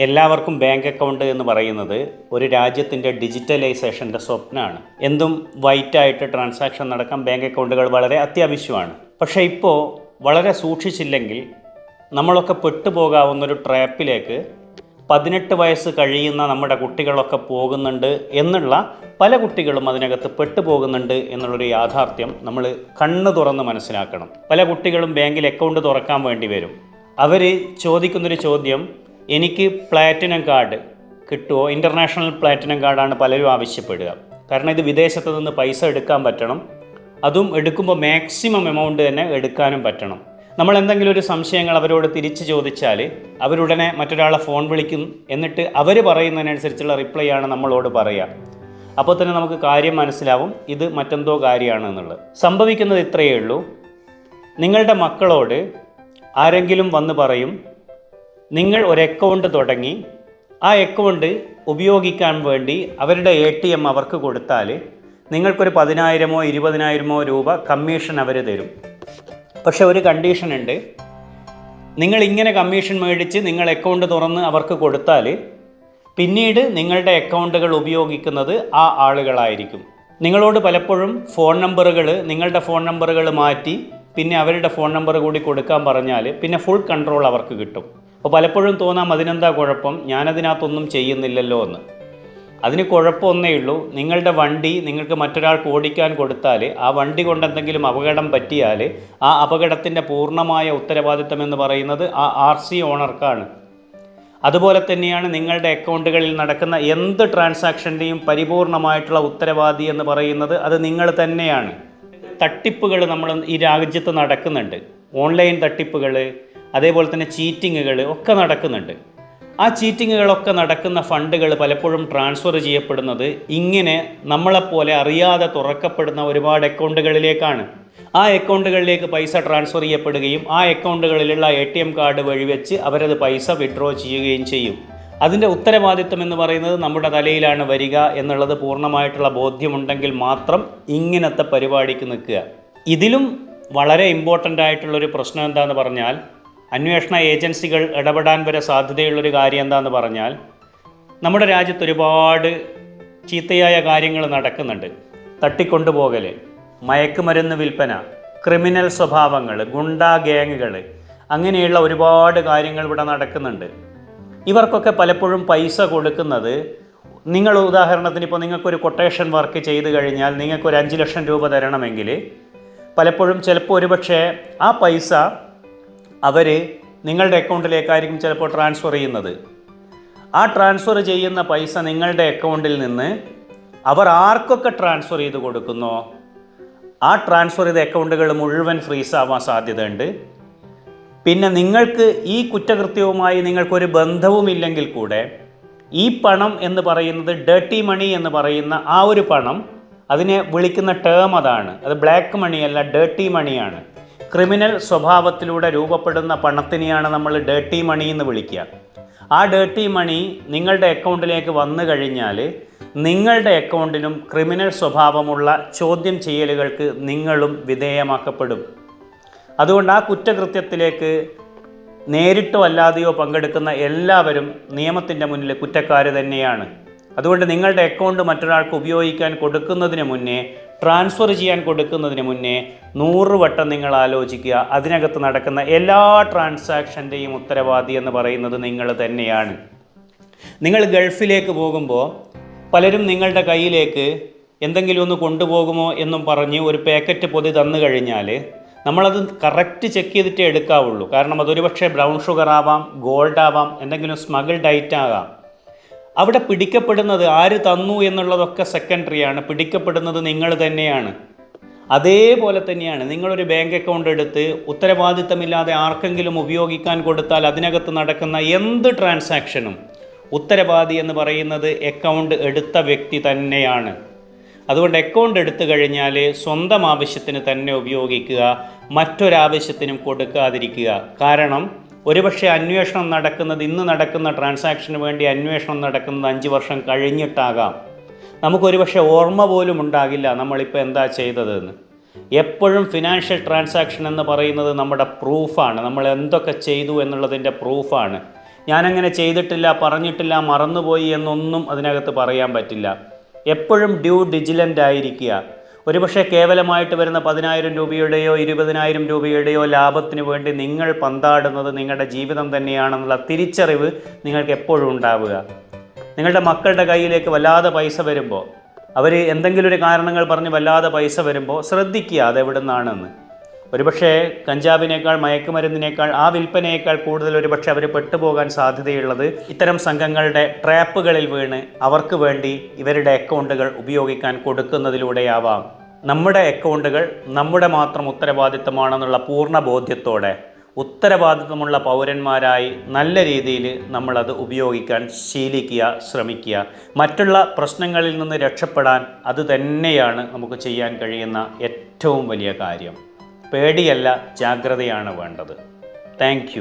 എല്ലാവർക്കും bank account എന്ന് പറയുന്നത് ഒരു രാജ്യത്തിന്റെ ഡിജിറ്റലൈസേഷന്റെ സ്വപ്നമാണ് എന്തും വൈറ്റായിട്ട് ട്രാൻസാക്ഷൻ നടക്കാൻ ബാങ്ക് അക്കൗണ്ടുകൾ വളരെ അത്യാവശ്യമാണ്. പക്ഷേ ഇപ്പോൾ വളരെ സൂക്ഷിച്ചില്ലെങ്കിൽ നമ്മളൊക്കെ പെട്ടുപോകാവുന്ന ഒരു ട്രാപ്പിലേക്ക് പതിനെട്ട് വയസ്സ് കഴിയുന്ന നമ്മുടെ കുട്ടികളൊക്കെ പോകുന്നുണ്ട് എന്നുള്ള പല കുട്ടികളും അതിനകത്ത് പെട്ടുപോകുന്നുണ്ട് എന്നുള്ളൊരു യാഥാർത്ഥ്യം നമ്മൾ കണ്ണ് തുറന്ന് മനസ്സിലാക്കണം. പല കുട്ടികളും ബാങ്കിൽ അക്കൗണ്ട് തുറക്കാൻ വേണ്ടി വരും. അവർ ചോദിക്കുന്നൊരു ചോദ്യം എനിക്ക് പ്ലാറ്റിനം കാർഡ് കിട്ടുമോ ഇന്റർനാഷണൽ പ്ലാറ്റിനം കാർഡാണ് പലരും ആവശ്യപ്പെടുക. കാരണം ഇത് വിദേശത്ത് നിന്ന് പൈസ എടുക്കാൻ പറ്റണം. അതും എടുക്കുമ്പോൾ മാക്സിമം എമൗണ്ട് തന്നെ എടുക്കാനും പറ്റണം. നമ്മൾ എന്തെങ്കിലും ഒരു സംശയങ്ങൾ അവരോട് തിരിച്ചു ചോദിച്ചാൽ അവരുടനെ മറ്റൊരാളെ ഫോൺ വിളിക്കും. എന്നിട്ട് അവർ പറയുന്നതിനനുസരിച്ചുള്ള റിപ്ലൈ ആണ് നമ്മളോട് പറയുക. അപ്പോൾ തന്നെ നമുക്ക് കാര്യം മനസ്സിലാവും. ഇത് മറ്റെന്തോ കാര്യമാണ് എന്നുള്ളത് സംഭവിക്കുന്നത് ഇത്രയേ ഉള്ളൂ. നിങ്ങളുടെ മക്കളോട് ആരെങ്കിലും വന്ന് പറയും നിങ്ങൾ ഒരു അക്കൗണ്ട് തുടങ്ങി. ആ അക്കൗണ്ട് ഉപയോഗിക്കാൻ വേണ്ടി അവരുടെ എ ടി എം അവർക്ക് കൊടുത്താൽ നിങ്ങൾക്കൊരു പതിനായിരമോ ഇരുപതിനായിരമോ രൂപ കമ്മീഷൻ അവർ തരും. പക്ഷെ ഒരു കണ്ടീഷൻ ഉണ്ട്. നിങ്ങൾ ഇങ്ങനെ കമ്മീഷൻ മേടിച്ച് നിങ്ങൾ അക്കൗണ്ട് തുറന്ന് അവർക്ക് കൊടുത്താൽ പിന്നീട് നിങ്ങളുടെ അക്കൗണ്ടുകൾ ഉപയോഗിക്കുന്നത് ആ ആളുകളായിരിക്കും. നിങ്ങളോട് പലപ്പോഴും ഫോൺ നമ്പറുകൾ നിങ്ങളുടെ ഫോൺ നമ്പറുകൾ മാറ്റി പിന്നെ അവരുടെ ഫോൺ നമ്പർ കൂടി കൊടുക്കാൻ പറഞ്ഞാൽ പിന്നെ ഫുൾ കൺട്രോൾ അവർക്ക് കിട്ടും. അപ്പോൾ പലപ്പോഴും തോന്നാം അതിനെന്താ കുഴപ്പം? ഞാനതിനകത്തൊന്നും ചെയ്യുന്നില്ലല്ലോ എന്ന്. അതിന് കുഴപ്പമൊന്നേ ഉള്ളൂ. നിങ്ങളുടെ വണ്ടി നിങ്ങൾക്ക് മറ്റൊരാൾക്ക് ഓടിക്കാൻ കൊടുത്താൽ ആ വണ്ടി കൊണ്ട് എന്തെങ്കിലും അപകടം പറ്റിയാൽ ആ അപകടത്തിന്റെ പൂർണമായ ഉത്തരവാദിത്തം എന്ന് പറയുന്നത് ആ ആർ സി ഓണർക്കാണ്. അതുപോലെ തന്നെയാണ് നിങ്ങളുടെ അക്കൗണ്ടുകളിൽ നടക്കുന്ന എന്ത് ട്രാൻസാക്ഷന്റെയും പരിപൂർണമായിട്ടുള്ള ഉത്തരവാദി എന്ന് പറയുന്നത് അത് നിങ്ങൾ തന്നെയാണ്. തട്ടിപ്പുകൾ നമ്മൾ ഈ രാജ്യത്ത് നടക്കുന്നുണ്ട്. ഓൺലൈൻ തട്ടിപ്പുകൾ അതേപോലെ തന്നെ ചീറ്റിങ്ങുകൾ ഒക്കെ നടക്കുന്നുണ്ട്. ആ ചീറ്റിങ്ങുകളൊക്കെ നടക്കുന്ന ഫണ്ടുകൾ പലപ്പോഴും ട്രാൻസ്ഫർ ചെയ്യപ്പെടുന്നത് ഇങ്ങനെ നമ്മളെപ്പോലെ അറിയാതെ തുറക്കപ്പെടുന്ന ഒരുപാട് അക്കൗണ്ടുകളിലേക്കാണ്. ആ അക്കൗണ്ടുകളിലേക്ക് പൈസ ട്രാൻസ്ഫർ ചെയ്യപ്പെടുകയും ആ അക്കൗണ്ടുകളിലുള്ള എ ടി എം കാർഡ് വഴി വെച്ച് അവരത് പൈസ വിഡ്രോ ചെയ്യുകയും ചെയ്യും. അതിന്റെ ഉത്തരവാദിത്വം എന്ന് പറയുന്നത് നമ്മുടെ തലയിലാണ് വരിക എന്നുള്ളത് പൂർണമായിട്ടുള്ള ബോധ്യമുണ്ടെങ്കിൽ മാത്രം ഇങ്ങനത്തെ പരിപാടിക്ക് നിൽക്കുക. ഇതിലും വളരെ ഇമ്പോർട്ടന്റ് ആയിട്ടുള്ളൊരു പ്രശ്നം എന്താണെന്ന് പറഞ്ഞാൽ അന്വേഷണ ഏജൻസികൾ ഇടപെടാൻ വരെ സാധ്യതയുള്ളൊരു കാര്യം എന്താണെന്ന് പറഞ്ഞാൽ നമ്മുടെ രാജ്യത്ത് ഒരുപാട് ചീത്തയായ കാര്യങ്ങൾ നടക്കുന്നുണ്ട്. തട്ടിക്കൊണ്ടുപോകൽ മയക്കുമരുന്ന് വിൽപ്പന ക്രിമിനൽ സ്വഭാവങ്ങൾ ഗുണ്ടാ ഗ്യാങ്ങുകൾ അങ്ങനെയുള്ള ഒരുപാട് കാര്യങ്ങൾ ഇവിടെ നടക്കുന്നുണ്ട്. ഇവർക്കൊക്കെ പലപ്പോഴും പൈസ കൊടുക്കുന്നത് നിങ്ങൾ ഉദാഹരണത്തിന് ഇപ്പോൾ നിങ്ങൾക്കൊരു കൊട്ടേഷൻ വർക്ക് ചെയ്ത് കഴിഞ്ഞാൽ നിങ്ങൾക്കൊരു അഞ്ച് ലക്ഷം രൂപ തരണമെങ്കിൽ പലപ്പോഴും ചിലപ്പോൾ ഒരുപക്ഷെ ആ പൈസ അവർ നിങ്ങളുടെ അക്കൗണ്ടിലേക്കായിരിക്കും ചിലപ്പോൾ ട്രാൻസ്ഫർ ചെയ്യുന്നത്. ആ ട്രാൻസ്ഫർ ചെയ്യുന്ന പൈസ നിങ്ങളുടെ അക്കൗണ്ടിൽ നിന്ന് അവർ ആർക്കൊക്കെ ട്രാൻസ്ഫർ ചെയ്ത് കൊടുക്കുന്നോ ആ ട്രാൻസ്ഫർ ചെയ്ത അക്കൗണ്ടുകൾ മുഴുവൻ ഫ്രീസ് ആവാൻ സാധ്യതയുണ്ട്. പിന്നെ നിങ്ങൾക്ക് ഈ കുറ്റകൃത്യവുമായി നിങ്ങൾക്കൊരു ബന്ധവുമില്ലെങ്കിൽ കൂടെ ഈ പണം എന്ന് പറയുന്നത് ഡേർട്ടി മണി എന്ന് പറയുന്ന ആ ഒരു പണം അതിനെ വിളിക്കുന്ന ടേം അതാണ്. അത് ബ്ലാക്ക് മണിയല്ല ഡേർട്ടി മണിയാണ് ക്രിമിനൽ സ്വഭാവത്തിലൂടെ രൂപപ്പെടുന്ന പണത്തിനെയാണ് നമ്മൾ ഡേർട്ടി മണി എന്ന് വിളിക്കുക. ആ ഡേർട്ടി മണി നിങ്ങളുടെ അക്കൗണ്ടിലേക്ക് വന്നു കഴിഞ്ഞാൽ നിങ്ങളുടെ അക്കൗണ്ടിനും ക്രിമിനൽ സ്വഭാവമുള്ള ചോദ്യം ചെയ്യലുകൾക്ക് നിങ്ങളും വിധേയമാക്കപ്പെടും. അതുകൊണ്ട് ആ കുറ്റകൃത്യത്തിലേക്ക് നേരിട്ടോ അല്ലാതെയോ പങ്കെടുക്കുന്ന എല്ലാവരും നിയമത്തിന്റെ മുന്നിൽ കുറ്റക്കാർ തന്നെയാണ്. അതുകൊണ്ട് നിങ്ങളുടെ അക്കൗണ്ട് മറ്റൊരാൾക്ക് ഉപയോഗിക്കാൻ കൊടുക്കുന്നതിന് മുന്നേ ട്രാൻസ്ഫർ ചെയ്യാൻ കൊടുക്കുന്നതിന് മുന്നേ നൂറ് വട്ടം നിങ്ങൾ ആലോചിക്കുക. അതിനകത്ത് നടക്കുന്ന എല്ലാ ട്രാൻസാക്ഷന്റെയും ഉത്തരവാദി എന്ന് പറയുന്നത് നിങ്ങൾ തന്നെയാണ്. നിങ്ങൾ ഗൾഫിലേക്ക് പോകുമ്പോൾ പലരും നിങ്ങളുടെ കയ്യിലേക്ക് എന്തെങ്കിലും ഒന്ന് കൊണ്ടുപോകുമോ എന്നും പറഞ്ഞ് ഒരു പാക്കറ്റ് പൊതി തന്നു കഴിഞ്ഞാൽ നമ്മളത് കറക്റ്റ് ചെക്ക് ചെയ്തിട്ടേ എടുക്കാവുള്ളൂ. കാരണം അതൊരു പക്ഷേ ബ്രൗൺ ഷുഗർ ആവാം ഗോൾഡ് ആവാം എന്തെങ്കിലും സ്മഗിൾഡ് ഐറ്റം ആകാം. അവിടെ പിടിക്കപ്പെടുന്നത് ആര് തന്നു എന്നുള്ളതൊക്കെ സെക്കൻഡറിയാണ് പിടിക്കപ്പെടുന്നത് നിങ്ങൾ തന്നെയാണ്. അതേപോലെ തന്നെയാണ്. നിങ്ങളൊരു ബാങ്ക് അക്കൗണ്ട് എടുത്ത് ഉത്തരവാദിത്തമില്ലാതെ ആർക്കെങ്കിലും ഉപയോഗിക്കാൻ കൊടുത്താൽ അതിനകത്ത് നടക്കുന്ന എന്ത് ട്രാൻസാക്ഷനും ഉത്തരവാദി എന്ന് പറയുന്നത് അക്കൗണ്ട് എടുത്ത വ്യക്തി തന്നെയാണ്. അതുകൊണ്ട് അക്കൗണ്ട് എടുത്തു കഴിഞ്ഞാൽ സ്വന്തം ആവശ്യത്തിന് തന്നെ ഉപയോഗിക്കുക മറ്റൊരാവശ്യത്തിനും കൊടുക്കാതിരിക്കുക. കാരണം ഒരുപക്ഷെ അന്വേഷണം നടക്കുന്നത് ഇന്ന് നടക്കുന്ന ട്രാൻസാക്ഷന് വേണ്ടി അന്വേഷണം നടക്കുന്നത് അഞ്ച് വർഷം കഴിഞ്ഞിട്ടാകാം. നമുക്കൊരുപക്ഷെ ഓർമ്മ പോലും ഉണ്ടാകില്ല നമ്മളിപ്പോൾ എന്താ ചെയ്തതെന്ന്. എപ്പോഴും ഫിനാൻഷ്യൽ ട്രാൻസാക്ഷൻ എന്ന് പറയുന്നത് നമ്മുടെ പ്രൂഫാണ് നമ്മൾ എന്തൊക്കെ ചെയ്തു എന്നുള്ളതിന്റെ പ്രൂഫാണ് ഞാനങ്ങനെ ചെയ്തിട്ടില്ല പറഞ്ഞിട്ടില്ല മറന്നുപോയി എന്നൊന്നും അതിനകത്ത് പറയാൻ പറ്റില്ല. എപ്പോഴും ഡ്യൂ ഡിജിലന്റ് ആയിരിക്കുക. ഒരുപക്ഷെ കേവലമായിട്ട് വരുന്ന പതിനായിരം രൂപയുടെയോ ഇരുപതിനായിരം രൂപയുടെയോ ലാഭത്തിന് വേണ്ടി നിങ്ങൾ പന്താടുന്നത് നിങ്ങളുടെ ജീവിതം തന്നെയാണെന്നുള്ള തിരിച്ചറിവ് നിങ്ങൾക്ക് എപ്പോഴും ഉണ്ടാവുക. നിങ്ങളുടെ മക്കളുടെ കയ്യിലേക്ക് വല്ലാതെ പൈസ വരുമ്പോൾ അവർ എന്തെങ്കിലും ഒരു കാരണങ്ങൾ പറഞ്ഞ് വല്ലാതെ പൈസ വരുമ്പോൾ ശ്രദ്ധിക്കുക അതെവിടെ നിന്നാണെന്ന് ഒരുപക്ഷെ കഞ്ചാവിനേക്കാൾ മയക്കുമരുന്നിനേക്കാൾ ആ വിൽപ്പനയേക്കാൾ കൂടുതൽ ഒരുപക്ഷെ അവർ പെട്ടുപോകാൻ സാധ്യതയുള്ളത് ഇത്തരം സംഘങ്ങളുടെ ട്രാപ്പുകളിൽ വീണ് അവർക്ക് വേണ്ടി ഇവരുടെ അക്കൗണ്ടുകൾ ഉപയോഗിക്കാൻ കൊടുക്കുന്നതിലൂടെയാവാം. നമ്മുടെ അക്കൗണ്ടുകൾ നമ്മുടെ മാത്രം ഉത്തരവാദിത്തമാണെന്നുള്ള പൂർണ ബോധ്യത്തോടെ ഉത്തരവാദിത്തമുള്ള പൗരന്മാരായി നല്ല രീതിയിൽ നമ്മളത് ഉപയോഗിക്കാൻ ശീലിക്കുക ശ്രമിക്കുക. മറ്റുള്ള പ്രശ്നങ്ങളിൽ നിന്ന് രക്ഷപ്പെടാൻ അത് തന്നെയാണ് നമുക്ക് ചെയ്യാൻ കഴിയുന്ന ഏറ്റവും വലിയ കാര്യം. പേടിയല്ല ജാഗ്രതയാണ് വേണ്ടത്. താങ്ക്